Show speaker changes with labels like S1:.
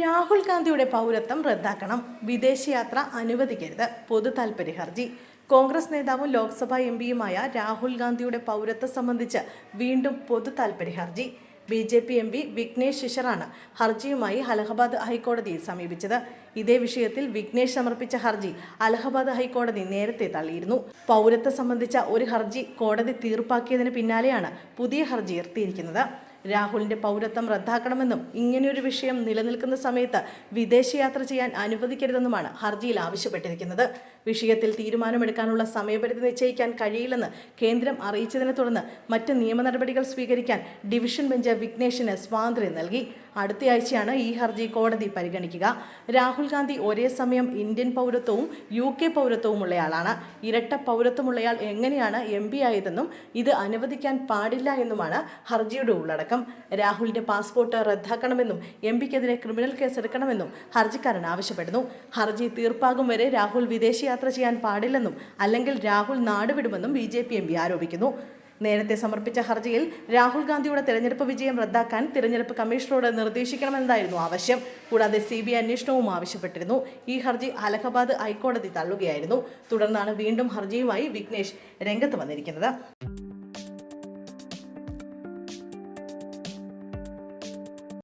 S1: രാഹുൽ ഗാന്ധിയുടെ പൗരത്വം റദ്ദാക്കണം. വിദേശയാത്ര അനുവദിക്കരുത്. പൊതു താൽപര്യ ഹർജി കോൺഗ്രസ് നേതാവും ലോക്സഭാ എം പിയുമായ രാഹുൽ ഗാന്ധിയുടെ പൗരത്വം സംബന്ധിച്ച് വീണ്ടും പൊതു താൽപര്യ ഹർജി B J P M P Vignesh ശിശറാണ് ഹർജിയുമായി അലഹബാദ് ഹൈക്കോടതിയെ സമീപിച്ചത്. ഇതേ വിഷയത്തിൽ വിഘ്നേഷ് സമർപ്പിച്ച ഹർജി അലഹബാദ് ഹൈക്കോടതി നേരത്തെ തള്ളിയിരുന്നു. പൗരത്വം സംബന്ധിച്ച ഒരു ഹർജി കോടതി തീർപ്പാക്കിയതിന് പിന്നാലെയാണ് പുതിയ ഹർജി എത്തിയിരിക്കുന്നത്. രാഹുലിന്റെ പൗരത്വം റദ്ദാക്കണമെന്നും ഇങ്ങനെയൊരു വിഷയം നിലനിൽക്കുന്ന സമയത്ത് വിദേശയാത്ര ചെയ്യാൻ അനുവദിക്കരുതെന്നുമാണ് ഹർജിയിൽ ആവശ്യപ്പെട്ടിരിക്കുന്നത്. വിഷയത്തിൽ തീരുമാനമെടുക്കാനുള്ള സമയപരിധി നിശ്ചയിക്കാൻ കഴിയില്ലെന്ന് കേന്ദ്രം അറിയിച്ചതിനെ തുടർന്ന് മറ്റ് നിയമ നടപടികൾ സ്വീകരിക്കാൻ ഡിവിഷൻ ബെഞ്ച് വിഘ്നേഷിന് സ്വാതന്ത്ര്യം നൽകി. അടുത്തയാഴ്ചയാണ് ഈ ഹർജി കോടതി പരിഗണിക്കുക. രാഹുൽ ഗാന്ധി ഒരേ സമയം ഇന്ത്യൻ പൗരത്വവും യു കെ പൗരത്വവും ഉള്ളയാളാണ് ഇരട്ട പൗരത്വമുള്ളയാൾ എങ്ങനെയാണ് എം പി ആയതെന്നും ഇത് അനുവദിക്കാൻ പാടില്ല എന്നുമാണ് ഹർജിയുടെ ഉള്ളടക്കം. രാഹുലിന്റെ പാസ്പോർട്ട് റദ്ദാക്കണമെന്നും എം പിക്കെതിരെ ക്രിമിനൽ കേസ് എടുക്കണമെന്നും ഹർജിക്കാരൻ ആവശ്യപ്പെടുന്നു. ഹർജി തീർപ്പാകും വരെ രാഹുൽ വിദേശയാത്ര ചെയ്യാൻ പാടില്ലെന്നും അല്ലെങ്കിൽ Rahul നാടുവിടുമെന്നും B J P M P ആരോപിക്കുന്നു. നേരത്തെ സമർപ്പിച്ച ഹർജിയിൽ രാഹുൽ ഗാന്ധിയുടെ തെരഞ്ഞെടുപ്പ് വിജയം റദ്ദാക്കാൻ തിരഞ്ഞെടുപ്പ് കമ്മീഷണറോട് നിർദ്ദേശിക്കണമെന്നായിരുന്നു ആവശ്യം. കൂടാതെ സി ബി അന്വേഷണവും ആവശ്യപ്പെട്ടിരുന്നു. ഈ ഹർജി അലഹബാദ് ഹൈക്കോടതി തള്ളുകയായിരുന്നു. തുടർന്നാണ് വീണ്ടും ഹർജിയുമായി വിഘ്നേഷ് രംഗത്ത് വന്നിരിക്കുന്നത്.